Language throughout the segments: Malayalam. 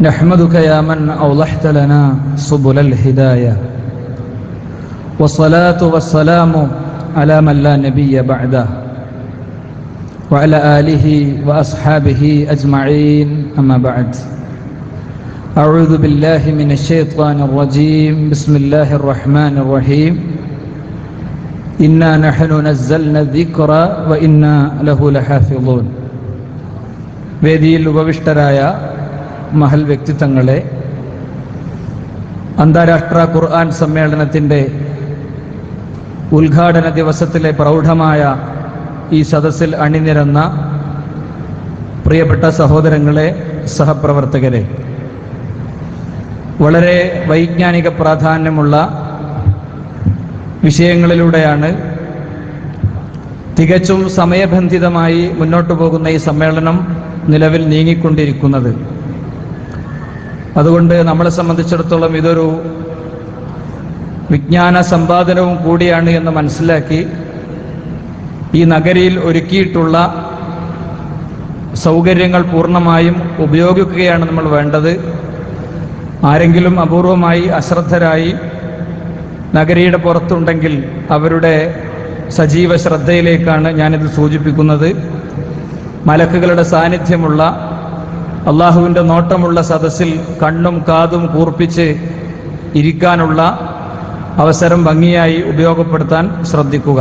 نحمدك يا من أوضحت لنا سبل الهداية والصلاة والسلام على من لا نبي بعده وعلى آله وأصحابه أجمعين أما بعد أعوذ بالله من الشيطان الرجيم بسم الله الرحمن الرحيم إنا نحن نزلنا الذكر وإنا له لحافظون വേദിയിൽ ഉപവിഷ്ടരായ മഹൽ വ്യക്തിത്വങ്ങളെ അന്താരാഷ്ട്ര ഖുർആൻ സമ്മേളനത്തിന്റെ ഉദ്ഘാടന ദിവസത്തിലെ പ്രൗഢമായ ഈ സദസ്സിൽ അണിനിരന്ന പ്രിയപ്പെട്ട സഹോദരങ്ങളെ സഹപ്രവർത്തകരെ വളരെ വൈജ്ഞാനിക പ്രാധാന്യമുള്ള വിഷയങ്ങളിലൂടെയാണ് തികച്ചും സമയബന്ധിതമായി മുന്നോട്ടു പോകുന്ന ഈ സമ്മേളനം നിലവിൽ നീങ്ങിക്കൊണ്ടിരിക്കുന്നത്. അതുകൊണ്ട് നമ്മളെ സംബന്ധിച്ചിടത്തോളം ഇതൊരു വിജ്ഞാന സമ്പാദനവും കൂടിയാണ് എന്ന് മനസ്സിലാക്കി ഈ നഗരിയിൽ ഒരുക്കിയിട്ടുള്ള സൗകര്യങ്ങൾ പൂർണമായും ഉപയോഗിക്കുകയാണ് നമ്മൾ വേണ്ടത്. ആരെങ്കിലും അപൂർവമായി അശ്രദ്ധരായി നഗരിയുടെ പുറത്തുണ്ടെങ്കിൽ അവരുടെ സജീവ ശ്രദ്ധയിലേക്കാണ് ഞാനിത് സൂചിപ്പിക്കുന്നത്. മലക്കുകളുടെ സാന്നിധ്യമുള്ള അള്ളാഹുവിന്റെ നോട്ടമുള്ള സദസ്സിൽ കണ്ണും കാതും കൂർപ്പിച്ച് ഇരിക്കാനുള്ള അവസരം ഭംഗിയായി ഉപയോഗപ്പെടുത്താൻ ശ്രദ്ധിക്കുക.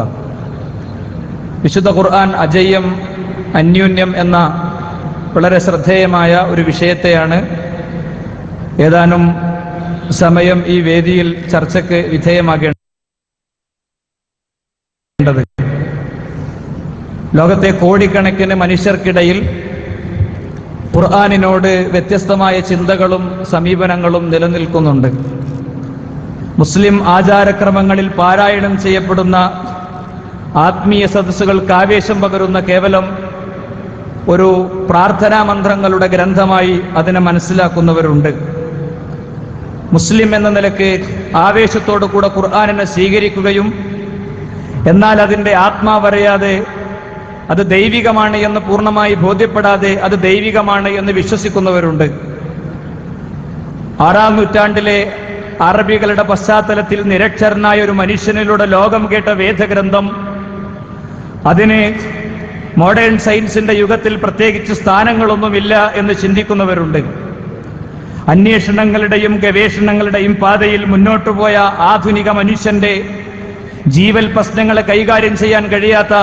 വിശുദ്ധ ഖുർആൻ അജയ്യം അന്യൂന്യം എന്ന വളരെ ശ്രദ്ധേയമായ ഒരു വിഷയത്തെയാണ് ഏതാനും സമയം ഈ വേദിയിൽ ചർച്ചയ്ക്ക് വിധേയമാകേണ്ടത്. ലോകത്തെ കോടിക്കണക്കിന് മനുഷ്യർക്കിടയിൽ ഖുർആാനിനോട് വ്യത്യസ്തമായ ചിന്തകളും സമീപനങ്ങളും നിലനിൽക്കുന്നുണ്ട്. മുസ്ലിം ആചാരക്രമങ്ങളിൽ പാരായണം ചെയ്യപ്പെടുന്ന ആത്മീയ സദസ്സുകൾക്ക് ആവേശം പകരുന്ന കേവലം ഒരു പ്രാർത്ഥനാ മന്ത്രങ്ങളുടെ ഗ്രന്ഥമായി അതിനെ മനസ്സിലാക്കുന്നവരുണ്ട്. മുസ്ലിം എന്ന നിലയ്ക്ക് ആവേശത്തോടു കൂടെ ഖുർആാനിനെ സ്വീകരിക്കുകയും എന്നാൽ അതിന്റെ ആത്മാവറിയാതെ അത് ദൈവികമാണ് എന്ന് പൂർണമായി ബോധ്യപ്പെടാതെ അത് ദൈവികമാണ് എന്ന് വിശ്വസിക്കുന്നവരുണ്ട്. ആറാം നൂറ്റാണ്ടിലെ അറബികളുടെ പശ്ചാത്തലത്തിൽ നിരക്ഷരനായ ഒരു മനുഷ്യനിലൂടെ ലോകം കേട്ട വേദഗ്രന്ഥം അതിന് മോഡേൺ സയൻസിന്റെ യുഗത്തിൽ പ്രത്യേകിച്ച് സ്ഥാനങ്ങളൊന്നുമില്ല എന്ന് ചിന്തിക്കുന്നവരുണ്ട്. അന്വേഷണങ്ങളുടെയും ഗവേഷണങ്ങളുടെയും പാതയിൽ മുന്നോട്ടു പോയ ആധുനിക മനുഷ്യന്റെ ജീവൽ പ്രശ്നങ്ങളെ കൈകാര്യം ചെയ്യാൻ കഴിയാത്ത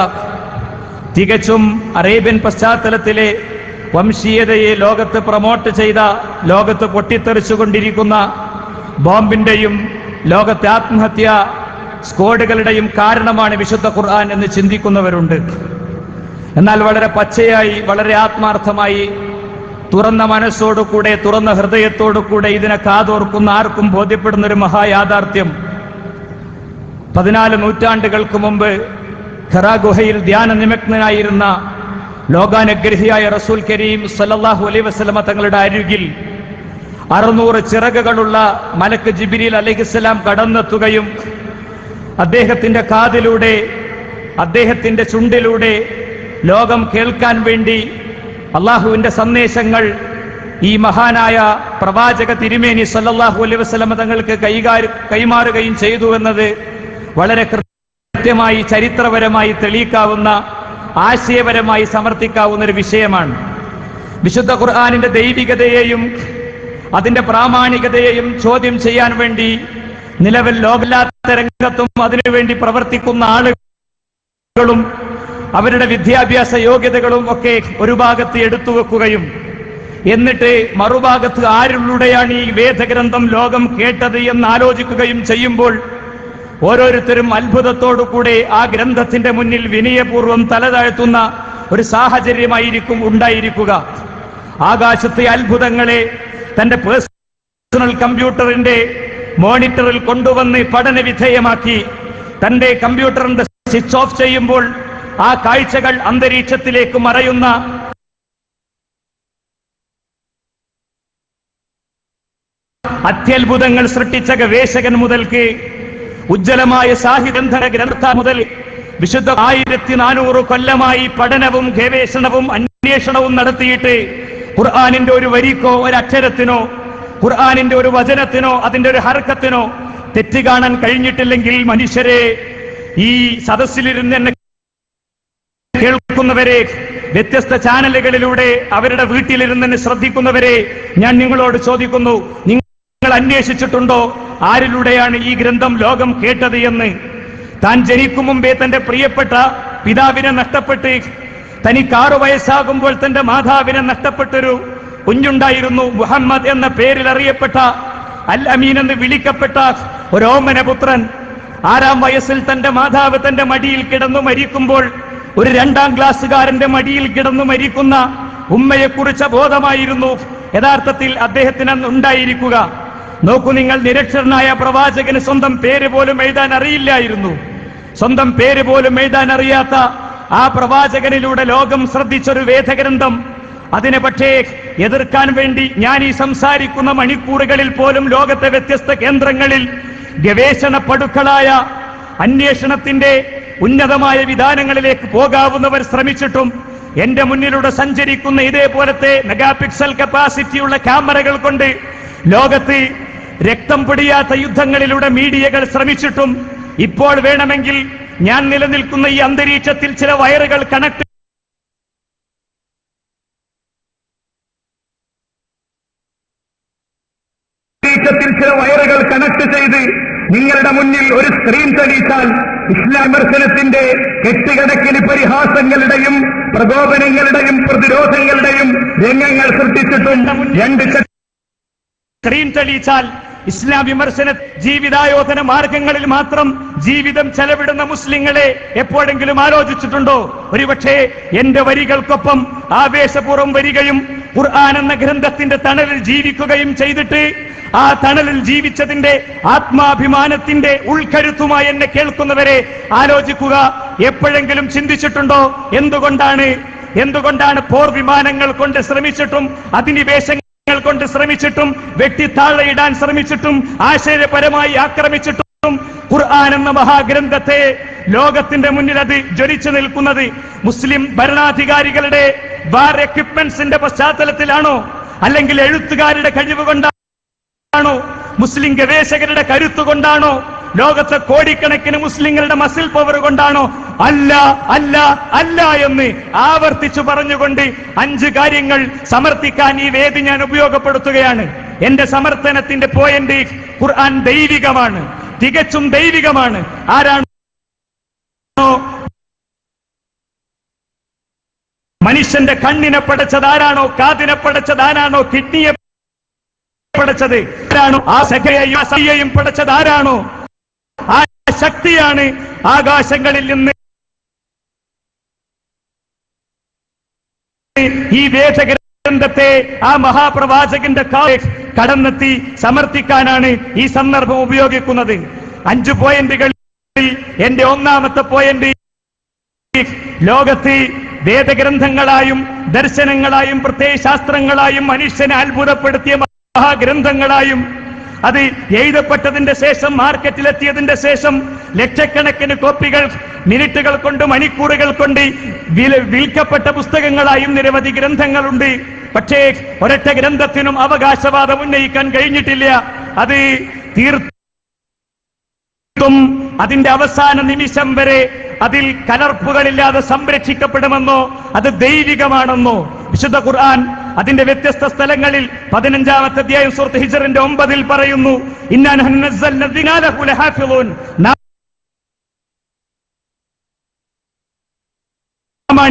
തികച്ചും അറേബ്യൻ പശ്ചാത്തലത്തിലെ വംശീയതയെ ലോകത്ത് പ്രൊമോട്ട് ചെയ്ത ലോകത്ത് പൊട്ടിത്തെറിച്ചുകൊണ്ടിരിക്കുന്ന ബോംബിന്റെയും ലോകത്തെ ആത്മഹത്യ സ്കോഡുകളുടെയും കാരണമാണ് വിശുദ്ധ ഖുർആൻ എന്ന് ചിന്തിക്കുന്നവരുണ്ട്. എന്നാൽ വളരെ പച്ചയായി വളരെ ആത്മാർത്ഥമായി തുറന്ന മനസ്സോടുകൂടെ തുറന്ന ഹൃദയത്തോടുകൂടെ ഇതിനെ കാതോർക്കുന്ന ആർക്കും ബോധ്യപ്പെടുന്ന ഒരു മഹായാഥാർത്ഥ്യം. പതിനാല് നൂറ്റാണ്ടുകൾക്ക് മുമ്പ് ഖറാ ഗുഹയിൽ ധ്യാന നിമഗ്നനായിരുന്ന ലോകാനുഗ്രഹിയായ റസൂൽ കരീം സല്ലാഹു അലൈ വസ്ലമ തങ്ങളുടെ അരികിൽ അറുന്നൂറ് ചിറകുകളുള്ള മലക്ക് ജിബിരിൽ അലഹിസ്സലാം കടന്നെത്തുകയും അദ്ദേഹത്തിന്റെ കാതിലൂടെ അദ്ദേഹത്തിന്റെ ചുണ്ടിലൂടെ ലോകം കേൾക്കാൻ വേണ്ടി അള്ളാഹുവിന്റെ സന്ദേശങ്ങൾ ഈ മഹാനായ പ്രവാചക തിരുമേനി സല്ലാഹു അലൈഹി വസല്ലമ തങ്ങൾക്ക് കൈകാര്യ കൈമാറുകയും ചെയ്തു എന്നത് വളരെ കൃത്യമായി ചരിത്രപരമായി തെളിയിക്കാവുന്ന ആശയപരമായി സമർത്ഥിക്കാവുന്ന ഒരു വിഷയമാണ്. വിശുദ്ധ ഖുർആാനിന്റെ ദൈവികതയെയും അതിന്റെ പ്രാമാണികതയെയും ചോദ്യം ചെയ്യാൻ വേണ്ടി നിലവിൽ ലോകലാത്ത രംഗത്തും അതിനുവേണ്ടി പ്രവർത്തിക്കുന്ന ആളുകളും അവരുടെ വിദ്യാഭ്യാസ യോഗ്യതകളും ഒക്കെ ഒരു ഭാഗത്ത് എടുത്തു വെക്കുകയും എന്നിട്ട് മറുഭാഗത്ത് ആരിലൂടെയാണ് ഈ വേദഗ്രന്ഥം ലോകം കേട്ടത് എന്ന് ആലോചിക്കുകയും ചെയ്യുമ്പോൾ ഓരോരുത്തരും അത്ഭുതത്തോടു കൂടെ ആ ഗ്രന്ഥത്തിന്റെ മുന്നിൽ വിനയപൂർവം തലതാഴ്ത്തുന്ന ഒരു സാഹചര്യമായിരിക്കും ഉണ്ടായിരിക്കുക. ആകാശത്തെ അത്ഭുതങ്ങളെ തന്റെ പേഴ്സണൽ കമ്പ്യൂട്ടറിന്റെ മോണിറ്ററിൽ കൊണ്ടുവന്ന് പഠന വിധേയമാക്കി. തന്റെ കമ്പ്യൂട്ടറിന്റെ സ്വിച്ച് ഓഫ് ചെയ്യുമ്പോൾ ആ കാഴ്ചകൾ അന്തരീക്ഷത്തിലേക്ക് മറയുന്ന അത്യത്ഭുതങ്ങൾ സൃഷ്ടിച്ച ഗവേഷകൻ മുതൽക്ക് ഉജ്ജ്വലമായ സാഹിത്യന്ധര ഗ്രന്ഥ മുതൽ വിശുദ്ധ ആയിരത്തി നാനൂറ് കൊല്ലമായി പഠനവും ഗവേഷണവും അന്വേഷണവും നടത്തിയിട്ട് ഖുർആാനിന്റെ ഒരു വരിക്കോ ഒരു അക്ഷരത്തിനോ ഖുർആാനിന്റെ ഒരു വചനത്തിനോ അതിന്റെ ഒരു ഹർക്കത്തിനോ തെറ്റ് കാണാൻ കഴിഞ്ഞിട്ടില്ലെങ്കിൽ മനുഷ്യരെ ഈ സദസ്സിലിരുന്ന് എന്നെ കേൾക്കുന്നവരെ വ്യത്യസ്ത ചാനലുകളിലൂടെ അവരുടെ വീട്ടിലിരുന്ന് ശ്രദ്ധിക്കുന്നവരെ ഞാൻ നിങ്ങളോട് ചോദിക്കുന്നു. അന്വേഷിച്ചിട്ടുണ്ടോ? ആരിലൂടെയാണ് ഈ ഗ്രന്ഥം ലോകം കേട്ടത് എന്ന്? താൻ ജനിക്കും മുമ്പേ തന്റെ പ്രിയപ്പെട്ട പിതാവിനെ നഷ്ടപ്പെട്ട് തനിക്ക് ആറു വയസ്സാകുമ്പോൾ തന്റെ മാതാവിനെ നഷ്ടപ്പെട്ടൊരു കുഞ്ഞുണ്ടായിരുന്നു. മുഹമ്മദ് എന്ന പേരിൽ അറിയപ്പെട്ട അൽ അമീൻ എന്ന് വിളിക്കപ്പെട്ട ഒരോമന പുത്രൻ ആറാം വയസ്സിൽ തന്റെ മാതാവ് തന്റെ മടിയിൽ കിടന്നു മരിക്കുമ്പോൾ ഒരു രണ്ടാം ക്ലാസ്സുകാരന്റെ മടിയിൽ കിടന്നു മരിക്കുന്ന ഉമ്മയെക്കുറിച്ച ബോധമായിരുന്നു. യഥാർത്ഥത്തിൽ അദ്ദേഹത്തിന് ഉണ്ടായിരിക്കുക. നോക്കൂ നിങ്ങൾ നിരക്ഷരനായ പ്രവാചകന് സ്വന്തം പേര് പോലും എഴുതാൻ അറിയില്ലായിരുന്നു. സ്വന്തം പേര് പോലും എഴുതാൻ അറിയാത്ത ആ പ്രവാചകനിലൂടെ ലോകം ശ്രദ്ധിച്ചൊരു വേദഗ്രന്ഥം. അതിനെ പക്ഷേ എതിർക്കാൻ വേണ്ടി ഞാൻ ഈ സംസാരിക്കുന്ന മണിക്കൂറുകളിൽ പോലും ലോകത്തെ വ്യത്യസ്ത കേന്ദ്രങ്ങളിൽ ഗവേഷണ പടുക്കളായ അന്വേഷണത്തിന്റെ ഉന്നതമായ വിധാനങ്ങളിലേക്ക് പോകാവുന്നവർ ശ്രമിച്ചിട്ടും എന്റെ മുന്നിലൂടെ സഞ്ചരിക്കുന്ന ഇതേപോലത്തെ മെഗാപിക്സൽ കപ്പാസിറ്റിയുള്ള ക്യാമറകൾ കൊണ്ട് ലോകത്ത് രക്തം പൊടിയാത്ത യുദ്ധങ്ങളിലൂടെ മീഡിയകൾ ശ്രമിച്ചിട്ടും ഇപ്പോൾ വേണമെങ്കിൽ ഞാൻ നിലനിൽക്കുന്ന ഈ അന്തരീക്ഷത്തിൽ ചില വയറുകൾ കണക്ട് അന്തരീക്ഷത്തിൽ ചില വയറുകൾ കണക്ട് ചെയ്ത് നിങ്ങളുടെ മുന്നിൽ ഒരു സ്ക്രീൻ തെളിയിച്ചാൽ ഇസ്ലാം വിമർശനത്തിന്റെ കെട്ടുകണക്കിന് പരിഹാസങ്ങളുടെയും പ്രകോപനങ്ങളുടെയും പ്രതിരോധങ്ങളുടെയും രംഗങ്ങൾ സൃഷ്ടിച്ചിട്ടുണ്ട് രണ്ട് സ്ക്രീൻ തെളിയിച്ചാൽ ഇസ്ലാം വിമർശന ജീവിതായോധന മാർഗങ്ങളിൽ മാത്രം ജീവിതം ചെലവിടുന്ന മുസ്ലിങ്ങളെ എപ്പോഴെങ്കിലും ആലോചിച്ചിട്ടുണ്ടോ? ഒരുപക്ഷെ എന്റെ വരികൾക്കൊപ്പം ആവേശപൂർവം വരികയും ഖുർആൻ എന്ന ഗ്രന്ഥത്തിന്റെ തണലിൽ ജീവിക്കുകയും ചെയ്തിട്ട് ആ തണലിൽ ജീവിച്ചതിന്റെ ആത്മാഭിമാനത്തിന്റെ ഉൾക്കരുത്തുമായി എന്നെ കേൾക്കുന്നവരെ ആലോചിക്കുക. എപ്പോഴെങ്കിലും ചിന്തിച്ചിട്ടുണ്ടോ? എന്തുകൊണ്ടാണ്? എന്തുകൊണ്ടാണ് പോർ വിമാനങ്ങൾ കൊണ്ട് ശ്രമിച്ചിട്ടും അധിനിവേശങ്ങൾ ങ്ങൾ കൊണ്ട് ശ്രമിച്ചിട്ടും വെട്ടിത്താഴയിടാൻ ശ്രമിച്ചിട്ടും ആശയപരമായി ആക്രമിച്ചിട്ടും ഖുർആൻ എന്ന മഹാഗ്രന്ഥത്തെ ലോകത്തിന്റെ മുന്നിൽ അത് ജ്വലിച്ചു നിൽക്കുന്നത് മുസ്ലിം ഭരണാധികാരികളുടെ വാർ എക്യുപ്മെന്റ്സിന്റെ പശ്ചാത്തലത്തിലാണോ? അല്ലെങ്കിൽ എഴുത്തുകാരുടെ കഴിവ് കൊണ്ടാണോ? മുസ്ലിം ഗവേഷകരുടെ കരുത്തുകൊണ്ടാണോ ലോകത്തെ കോടിക്കണക്കിന് മുസ്ലിങ്ങളുടെ മസിൽ പവർ കൊണ്ടാണോ അല്ല അല്ല അല്ല എന്ന് ആവർത്തിച്ചു പറഞ്ഞുകൊണ്ട് അഞ്ച് കാര്യങ്ങൾ സമർത്ഥിക്കാൻ ഈ വേദി ഞാൻ ഉപയോഗപ്പെടുത്തുകയാണ്. എന്റെ സമർത്ഥനത്തിന്റെ പോയിന്റ് ഖുർആൻ ദൈവികമാണ്. തികച്ചും ദൈവികമാണ്. ആരാണ് മനുഷ്യന്റെ കണ്ണിനെ പടച്ചത് ആരാണോ കാതിനെ പടച്ചത് ആരാണോ കിഡ്നിയെ പടച്ചത് ആരാണോ ആ സഖയെയും പടച്ചത് ആരാണോ? ആ ശക്തിയാണ് ആകാശങ്ങളിൽ നിന്ന് ഈ വേദഗ്രന്ഥത്തെ ആ മഹാപ്രവാചകന്റെ കടന്നെത്തി സമർത്ഥിക്കാനാണ് ഈ സന്ദർഭം ഉപയോഗിക്കുന്നത്. അഞ്ചു പോയിന്റുകളിൽ എന്റെ ഒന്നാമത്തെ പോയിന്റ് ലോകത്ത് വേദഗ്രന്ഥങ്ങളായും ദർശനങ്ങളായും പ്രത്യയശാസ്ത്രങ്ങളായും മനുഷ്യനെ അത്ഭുതപ്പെടുത്തിയ മഹാഗ്രന്ഥങ്ങളായും അത് എഴുതപ്പെട്ടതിന്റെ ശേഷം മാർക്കറ്റിലെത്തിയതിന്റെ ശേഷം ലക്ഷക്കണക്കിന് കോപ്പികൾ മിനിറ്റുകൾ കൊണ്ട് മണിക്കൂറുകൾ കൊണ്ട് വിൽക്കപ്പെട്ട പുസ്തകങ്ങളായും നിരവധി ഗ്രന്ഥങ്ങളുണ്ട്. പക്ഷേ ഒരൊറ്റ ഗ്രന്ഥത്തിനും അവകാശവാദം ഉന്നയിക്കാൻ കഴിഞ്ഞിട്ടില്ല. അത് തീർത്തും ും അതിന്റെ അവസാന നിമിഷം വരെ അതിൽ കലർപ്പുകളില്ലാതെ സംരക്ഷിക്കപ്പെടുമെന്നോ അത് ദൈവികമാണെന്നോ വിശുദ്ധ ഖുർആൻ അതിന്റെ വ്യത്യസ്ത സ്ഥലങ്ങളിൽ പതിനഞ്ചാമത്തെ അധ്യായം സുഹൃത്ത് ഹിജറിന്റെ ഒമ്പതിൽ പറയുന്നു ഇന്നാൻ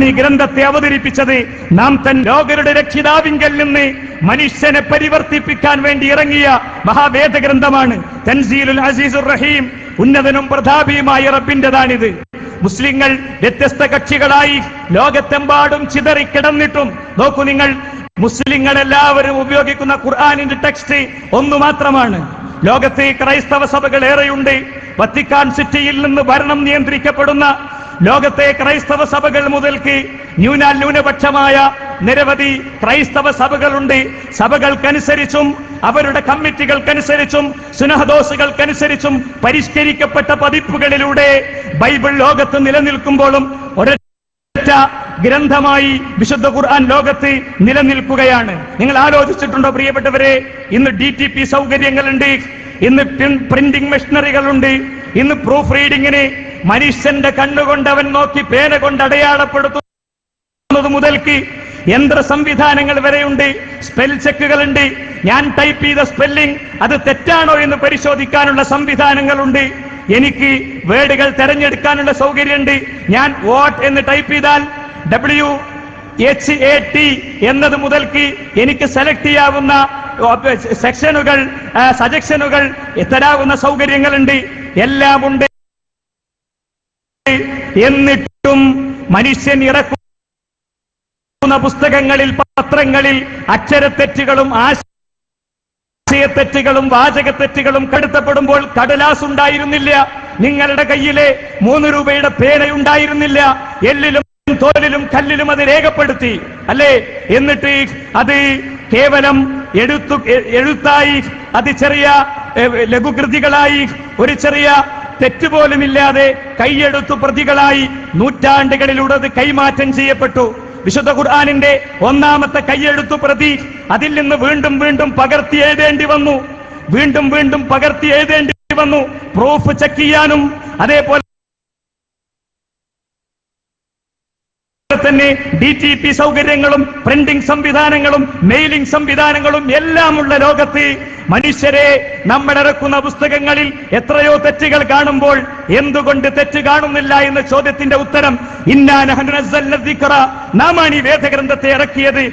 ഈ ഗ്രന്ഥത്തെ അവതരിപ്പിച്ചത്. നാം തൻ ലോകരുടെ രക്ഷിതാവിങ്കൽ നിന്ന് മനുഷ്യനെ പരിവർത്തിപ്പിക്കാൻ വേണ്ടി ഇറങ്ങിയ മഹാവേദ ഗ്രന്ഥമാണ് തൻസീലുൽ അസീസുർ റഹീം ഉന്നതനും പ്രതാപിയുമായ റബ്ബിന്റേതാണിത് മുസ്ലിങ്ങൾ വ്യത്യസ്ത കക്ഷികളായി ലോകത്തെമ്പാടും ചിതറിക്കിടന്നിട്ടും. നോക്കൂ നിങ്ങൾ മുസ്ലിങ്ങൾ എല്ലാവരും ഉപയോഗിക്കുന്ന ഖുർആാനിന്റെ ടെക്സ്റ്റ് ഒന്നു മാത്രമാണ്. ലോകത്തെ ക്രൈസ്തവ സഭകൾ ഏറെയുണ്ട്. വത്തിക്കാൻ സിറ്റിയിൽ നിന്ന് ഭരണം നിയന്ത്രിക്കപ്പെടുന്ന ലോകത്തെ ക്രൈസ്തവ സഭകൾ മുതൽക്ക് ന്യൂനാൽ ന്യൂനപക്ഷമായ നിരവധി ക്രൈസ്തവ സഭകളുണ്ട്. സഭകൾക്കനുസരിച്ചും അവരുടെ കമ്മിറ്റികൾക്കനുസരിച്ചും സുനഹദോസുകൾക്കനുസരിച്ചും പരിഷ്കരിക്കപ്പെട്ട പതിപ്പുകളിലൂടെ ബൈബിൾ ലോകത്ത് നിലനിൽക്കുമ്പോഴും ഒരൊറ്റ ഗ്രന്ഥമായി വിശുദ്ധ ഖുർആൻ ലോകത്ത് നിലനിൽക്കുകയാണ്. നിങ്ങൾ ആലോചിച്ചിട്ടുണ്ടോ പ്രിയപ്പെട്ടവരെ? ഇന്ന് ഡി ടി പി സൗകര്യങ്ങളുണ്ട്. ഇന്ന് പ്രിന്റിംഗ് മെഷീനറികളുണ്ട് ഇന്ന് പ്രൂഫ് റീഡിങ്ങിന് മനുഷ്യന്റെ കണ്ണുകൊണ്ട് അവൻ നോക്കി പേന കൊണ്ട് അടയാളപ്പെടുത്തുന്നത് മുതൽക്ക് യന്ത്ര സംവിധാനങ്ങൾ വരെയുണ്ട്. സ്പെൽ ചെക്കുകളുണ്ട് ഞാൻ ടൈപ്പ് ചെയ്ത സ്പെല്ലിംഗ് അത് തെറ്റാണോ എന്ന് പരിശോധിക്കാനുള്ള സംവിധാനങ്ങളുണ്ട്. എനിക്ക് വേർഡുകൾ തെരഞ്ഞെടുക്കാനുള്ള സൗകര്യമുണ്ട്. ഞാൻ വാട്ട് എന്ന് ടൈപ്പ് ചെയ്താൽ ഡബ്ല്യു എച്ച് എ ടി എന്നത് മുതൽക്ക് എനിക്ക് സെലക്ട് ചെയ്യാവുന്ന സെക്ഷനുകൾ സജക്ഷനുകൾ തരാവുന്ന സൗകര്യങ്ങളുണ്ട്. എല്ലാം ഉണ്ട് എന്നിട്ടും മനുഷ്യൻ ഇറക്കുന്ന പുസ്തകങ്ങളിൽ പത്രങ്ങളിൽ അക്ഷരത്തെറ്റുകളും ആശയത്തെറ്റുകളും വാചകത്തെറ്റുകളും കടുത്തപ്പെടുമ്പോൾ കടലാസ് ഉണ്ടായിരുന്നില്ല. നിങ്ങളുടെ കയ്യിലെ മൂന്ന് രൂപയുടെ പേന ഉണ്ടായിരുന്നില്ല. എല്ലിലും തോലിലും കല്ലിലും അത് രേഖപ്പെടുത്തി. അല്ലേ? എന്നിട്ട് അത് കേവലം എഴുത്തു എഴുത്തായി അത് ചെറിയ ലഘുകൃതികളായി ഒരു ചെറിയ തെറ്റുപോലുമില്ലാതെ കൈയെടുത്തു പ്രതികളായി നൂറ്റാണ്ടുകളിലൂടെ അത് കൈമാറ്റം ചെയ്യപ്പെട്ടു. വിശുദ്ധ ഖുർആാനിന്റെ ഒന്നാമത്തെ കൈയെടുത്തു പ്രതി അതിൽ നിന്ന് വീണ്ടും വീണ്ടും പകർത്തി എഴുതേണ്ടി വന്നു. വീണ്ടും വീണ്ടും പകർത്തി എഴുതേണ്ടി വന്നു. പ്രൂഫ് ചെക്ക് ചെയ്യാനും അതേപോലെ തന്നെ ഡി ടി പി സൗകര്യങ്ങളും പ്രിന്റിംഗ് സംവിധാനങ്ങളും മെയിലിംഗ് സംവിധാനങ്ങളും എല്ലാമുള്ള ലോകത്ത് മനുഷ്യരെ നമ്മൾ ഇറക്കുന്ന പുസ്തകങ്ങളിൽ എത്രയോ തെറ്റുകൾ കാണുമ്പോൾ എന്തുകൊണ്ട് തെറ്റ് കാണുന്നില്ല എന്ന ചോദ്യത്തിന്റെ ഉത്തരം ഇന്നാ ഈ വേദഗ്രന്ഥത്തെ ഇറക്കിയത്.